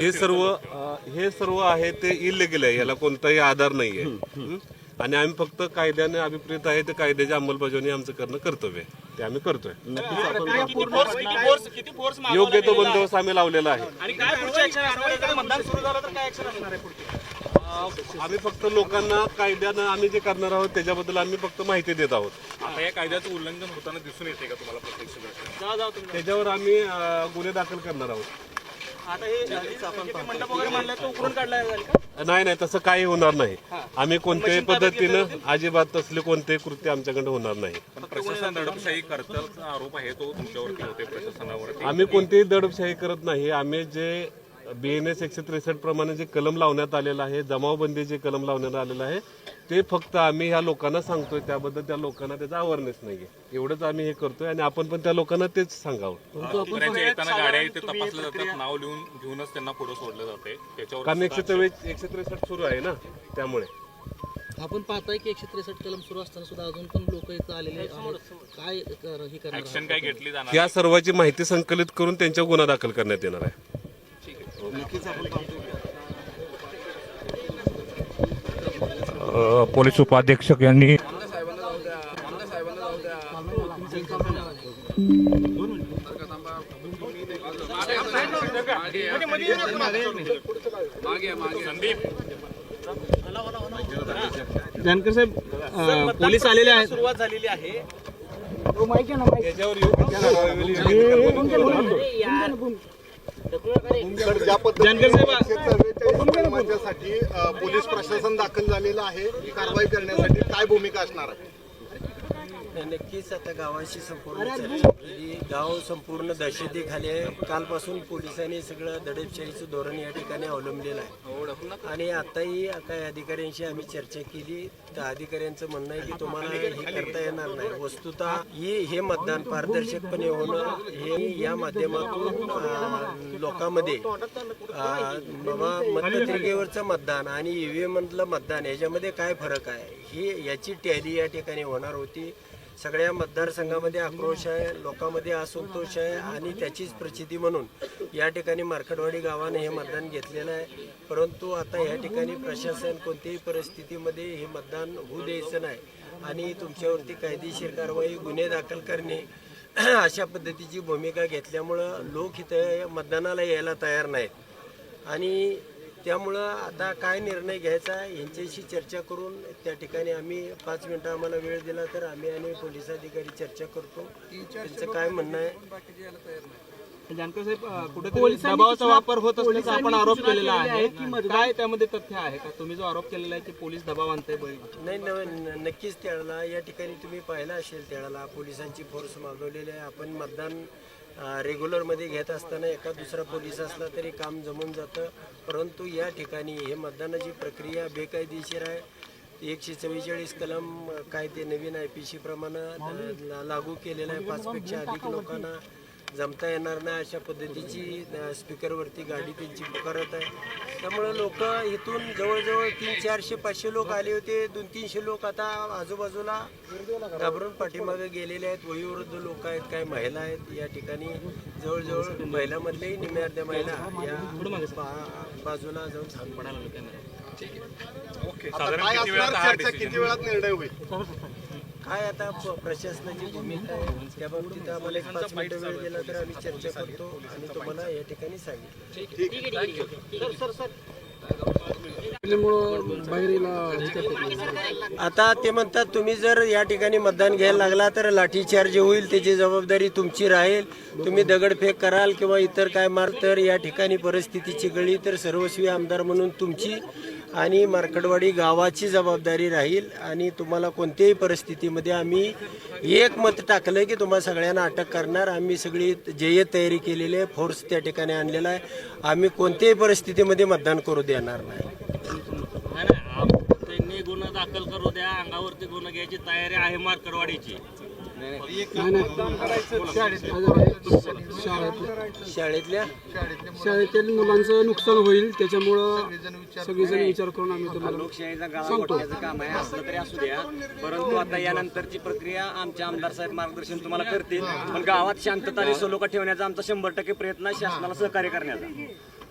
हे सर्व हे सर्व आहे ते इलिगल आहे याला कोणताही आधार नाहीये. हं? आणि आम्ही फक्त कायद्याने अभिप्रेत आहे ते कायद्याची अंमलबजावणी आमचं करणं कर्तव्य आहे. ते आम्ही करतोय. किती फोर्स किती फोर्स किती फोर्स योग्य तो बंदोबस्त आम्ही लावलेला आहे. आणि काय पुढची ऍक्शन असणार आहे? जर मतदान सुरू झालं तर काय ऍक्शन असणार आहे पुढची? अ, आम्ही फक्त लोकांना कायद्यानं आम्ही जे करणार आहोत त्याच्याबद्दल आम्ही फक्त माहिती देत आहोत. आता या कायद्याचं उल्लंघन होताना दिसून येते का तुम्हाला प्रत्यक्ष त्याच्यावर आम्ही गुन्हे दाखल करणार आहोत. नाही नाही तसं काही होणार नाही. आम्ही कोणत्याही पद्धतीनं अजिबात तसले कोणतेही कृत्य आमच्याकडे होणार नाही. आरोप आहे तो तुमच्यावरती होते प्रशासनावरती. आम्ही कोणतीही दडपशाही करत नाही. आम्ही जे बीएनएस एकशे त्रेसष्ट प्रमाणे जे कलम लावण्यात आलेलं आहे जमावबंदी जे कलम लावण्यात आलेलं आहे ते फक्त आम्ही ह्या लोकांना सांगतोय त्याबद्दल त्या लोकांना त्याचा अवेअरनेस नाहीये. एवढंच आम्ही हे करतोय आणि आपण पण त्या लोकांना तेच सांगावं. शेतकऱ्यांच्या येताना गाड्या इथे तपासल्या जातात नाव लिहून घेऊनच त्यांना पुढे सोडलं जाते त्याच्यावर कारण एकशे चव्वेच एकशे त्रेसष्ट सुरू आहे ना त्यामुळे. आपण पाहताय की एकशे त्रेसष्ट कलम सुरू असताना सुद्धा अजून पण लोक इथं आलेले काय कर- हे करणार ऍक्शन काय घेतली जाणार या सर्वाची माहिती संकलित करून त्यांच्यावर गुन्हा दाखल करण्यात येणार आहे. पोलीस उपाधीक्षक यांनी जानकर साहेब पोलीस आलेले आहेत सुरुवात झालेली आहे त्याच्यावर योग्य माझ्यासाठी पोलीस प्रशासन दाखल झालेलं आहे. ही कारवाई करण्यासाठी काय भूमिका असणार आहे? नक्कीच आता गावाशी संपूर्ण चर्चा केली. गाव संपूर्ण दहशतीखाली आहे. कालपासून पोलिसांनी सगळं दडपशाहीचं धोरण या ठिकाणी अवलंबलेलं आहे. आणि आताही काही अधिकाऱ्यांशी आम्ही चर्चा केली. तर अधिकाऱ्यांचं म्हणणं आहे की तुम्हाला हे करता येणार नाही. वस्तुतः ही हे मतदान पारदर्शकपणे होणं हे या माध्यमातून लोकांमध्ये बाबा मतपत्रिकेवरचं मतदान आणि ईव्हीएम मधलं मतदान याच्यामध्ये काय फरक आहे? ही याची टॅली या ठिकाणी होणार होती. सगळ्या मतदारसंघामध्ये आक्रोश आहे लोकांमध्ये असंतोष आहे आणि त्याचीच प्रचिती म्हणून या ठिकाणी मार्कडवाडी गावाने हे मतदान घेतलेलं आहे. परंतु आता या ठिकाणी प्रशासन कोणत्याही परिस्थितीमध्ये हे मतदान होऊ द्यायचं नाही आणि तुमच्यावरती कायदेशीर कारवाई गुन्हे दाखल करणे अशा पद्धतीची भूमिका घेतल्यामुळं लोक इथं मतदानाला यायला तयार नाहीत. आणि त्यामुळं आता काय निर्णय घ्यायचा यांच्याशी चर्चा करून त्या ठिकाणी आम्ही पाच मिनटं आम्हाला वेळ दिला तर आम्ही आणि पोलीस अधिकारी चर्चा करतो. त्यांचं काय म्हणणं आहे? जानकर साहेब दबावाचा वापर होत असल्याचा आपण आरोप केलेला आहे. काय त्यामध्ये तथ्य आहे का? तुम्ही जो आरोप केलेला आहे की पोलीस दबाव आणताय बळी नाही न- नक्कीच त्यावेळेला या ठिकाणी तुम्ही पाहिलं असेल त्यावेळेला पोलिसांची फोर्स मागवलेली आहे. आपण मतदान अं, रेग्युलरमध्ये घेत असताना एका दुसरा पोलीस असला तरी काम जमून जातं. परंतु या ठिकाणी हे मतदानाची प्रक्रिया बेकायदेशीर आहे. एकशे चव्वेचाळीस कलम अं, काय ते नवीन आय पी सी प्रमाणे लागू केलेलं आहे. पाचपेक्षा अधिक लोकांना जमता येणार नाही अशा पद्धतीची स्पीकरवरती गाडी त्यांची पुकारत आहे. त्यामुळे लोक इथून जवळजवळ तीन चारशे पाचशे लोक आले होते. दोन तीनशे लोक आता आजूबाजूला घाबरून पाठीमागे गेलेले आहेत. वयोवृद्ध लोक आहेत काही महिला आहेत. या ठिकाणी जवळजवळ महिलामधलेही निम्या अर्ध्या महिला या बा- बाजूला जाऊन आता काय असणार? चर्चा किती वेळात निर्णय होईल? काय आता प्रशासनाची भूमिका आहे? त्या बाबतीत आम्हाला एक पाच मिनिटं वेळ दिला तर आम्ही चर्चा करतो आणि तुम्हाला या ठिकाणी सांगितलं. आता ते म्हणतात तुम्ही जर या ठिकाणी मतदान घ्यायला लागला तर लाठीचार्ज होईल त्याची जबाबदारी तुमची राहील. तुम्ही दगडफेक कराल किंवा इतर काय मार तर या ठिकाणी परिस्थिती चिघळली तर सर्वस्वी आमदार म्हणून तुमची आणि मार्कडवाडी गावाची जबाबदारी राहील. आणि तुम्हाला कोणत्याही परिस्थितीमध्ये आम्ही एक मत टाकलं की तुम्हाला सगळ्यांना अटक करणार. आम्ही सगळी जय तयारी केलेली आहे फोर्स त्या ठिकाणी आणलेला आहे. आम्ही कोणत्याही परिस्थितीमध्ये मतदान करू देणार नाही. गुन्हा दाखल करू द्या अंगावरती गुन्हा घ्यायची तयारी आहे मार्करवाडीची. शाळेतल्या शाळेतील मुलांचं नुकसान होईल त्याच्यामुळं सगळेजण विचार करून आम्ही तुम्हाला लोकशाहीचा गाळा घोटण्याचं काम आहे असलं तरी असू द्या. परंतु आता यानंतरची प्रक्रिया आमचे आमदार साहेब मार्गदर्शन तुम्हाला करतील. पण गावात शांतता आणि सलोखा ठेवण्याचा आमचा शंभर टक्के प्रयत्न शासनाला सहकार्य करण्याचा.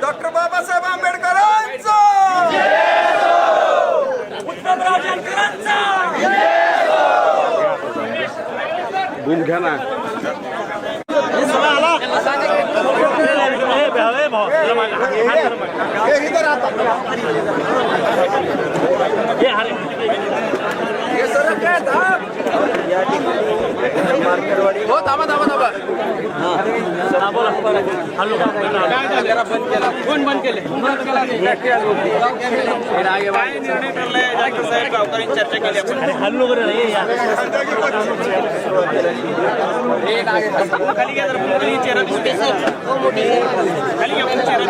डॉक्टर बाबासाहेब आंबेडकरांचा काय निर्णय ठरलाय? डॉक्टर साहेब गावकऱ्यांची चर्चा केली आपण. खाली घ्या जरा, चेहरा दिसू. खाली घ्या, चेहरा.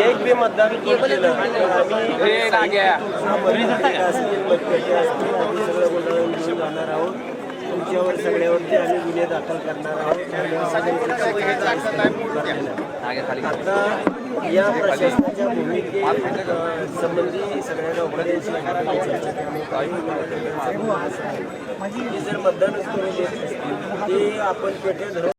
एक बी मतदान जाणार आहोत तुमच्यावर सगळ्यावरती आम्ही गुन्हे दाखल करणार आहोत आता या प्रशासनाच्या भूमिके संबंधी सगळ्या गावकऱ्यांशी आम्ही चर्चा करण्यात आली. की जर मतदानच करू देत ते आपण पेट्या धरून